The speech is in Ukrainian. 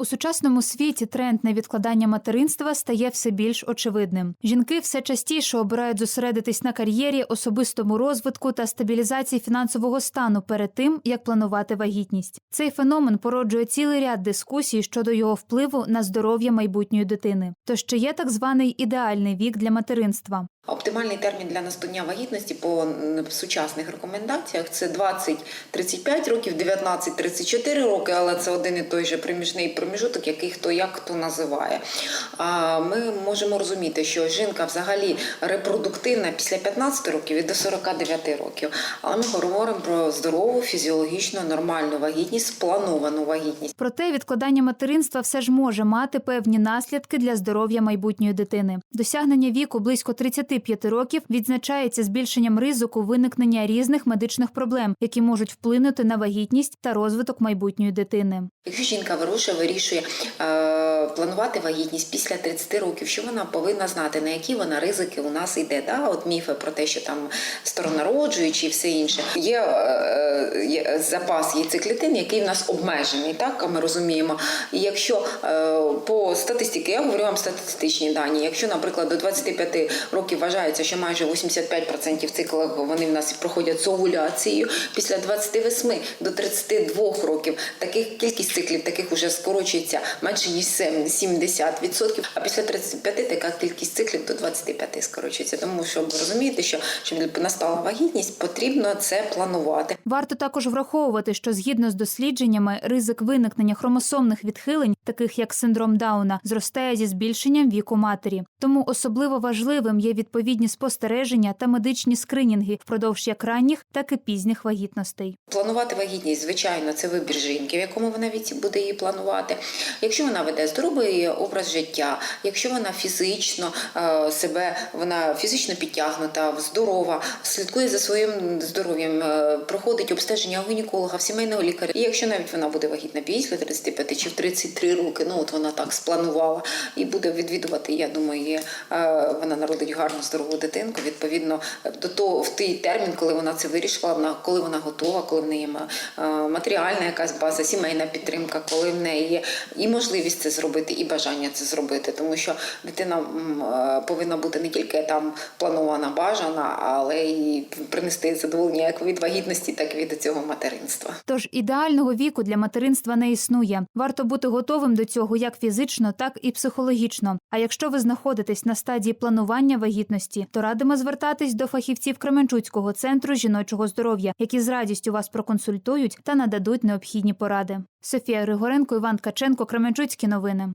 У сучасному світі тренд на відкладання материнства стає все більш очевидним. Жінки все частіше обирають зосередитись на кар'єрі, особистому розвитку та стабілізації фінансового стану перед тим, як планувати вагітність. Цей феномен породжує цілий ряд дискусій щодо його впливу на здоров'я майбутньої дитини. Тож чи є так званий ідеальний вік для материнства? Оптимальний термін для настання вагітності по сучасних рекомендаціях це 20-35 років, 19-34 роки, але це один і той же приміжний проміжуток, який хто як хто називає. А Ми можемо розуміти, що жінка взагалі репродуктивна після 15 років і до 49 років. Але ми говоримо про здорову, фізіологічну, нормальну вагітність, сплановану вагітність. Проте відкладання материнства все ж може мати певні наслідки для здоров'я майбутньої дитини. Досягнення віку близько 35 років відзначається збільшенням ризику виникнення різних медичних проблем, які можуть вплинути на вагітність та розвиток майбутньої дитини. Якщо жінка вирушує, вирішує е, планувати вагітність після 30 років, що вона повинна знати, на які вона ризики у нас йде. Да? От міфи про те, що там сторонароджуючі і все інше. Є, е, є запас яйцеклітин, який в нас обмежений, так ми розуміємо. І якщо е, по статистиці, я говорю вам статистичні дані, якщо, наприклад, до 25 років вважається, що майже 85% циклів вони в нас проходять з овуляцією, після 28 до 32 років таких кількість циклів таких уже скорочується менше ніж 70%, а після 35 така кількість циклів до 25 скорочується. Тому що розумієте, що щоб настала вагітність, потрібно це планувати. Варто також враховувати, що згідно з дослідженнями, ризик виникнення хромосомних відхилень, таких як синдром Дауна, зростає зі збільшенням віку матері. Тому особливо важливим є відповідні спостереження та медичні скринінги впродовж як ранніх, так і пізніх вагітностей. Планувати вагітність, звичайно, це вибір жінки, в якому вона віці буде її планувати. Якщо вона веде здоровий образ життя, якщо вона фізично е, себе, вона фізично підтягнута, здорова, слідкує за своїм здоров'ям, е, проходить обстеження у гінеколога, в сімейного лікаря. І якщо навіть вона буде вагітна після 35 чи в 33 роки, ну от вона так спланувала і буде відвідувати, я думаю, е, вона народить гарну здорову дитинку. Відповідно до того в той термін, коли вона це вирішила, вона коли вона готова, коли в неї е, матеріальна якась база, сімейна підтримка, коли в неї є і можливість це зробити, і бажання це зробити, тому що дитина е, повинна бути не тільки там планована, бажана, але й принести задоволення як від вагітності, так і від цього материнства. Тож ідеального віку для материнства не існує. Варто бути готовим до цього як фізично, так і психологічно. А якщо ви знаходитесь на стадії планування вагітності, то радимо звертатись до фахівців Кременчуцького центру жіночого здоров'я, які з радістю вас проконсультують та нададуть необхідні поради. Софія Григоренко, Іван Ткаченко, Кременчуцькі новини.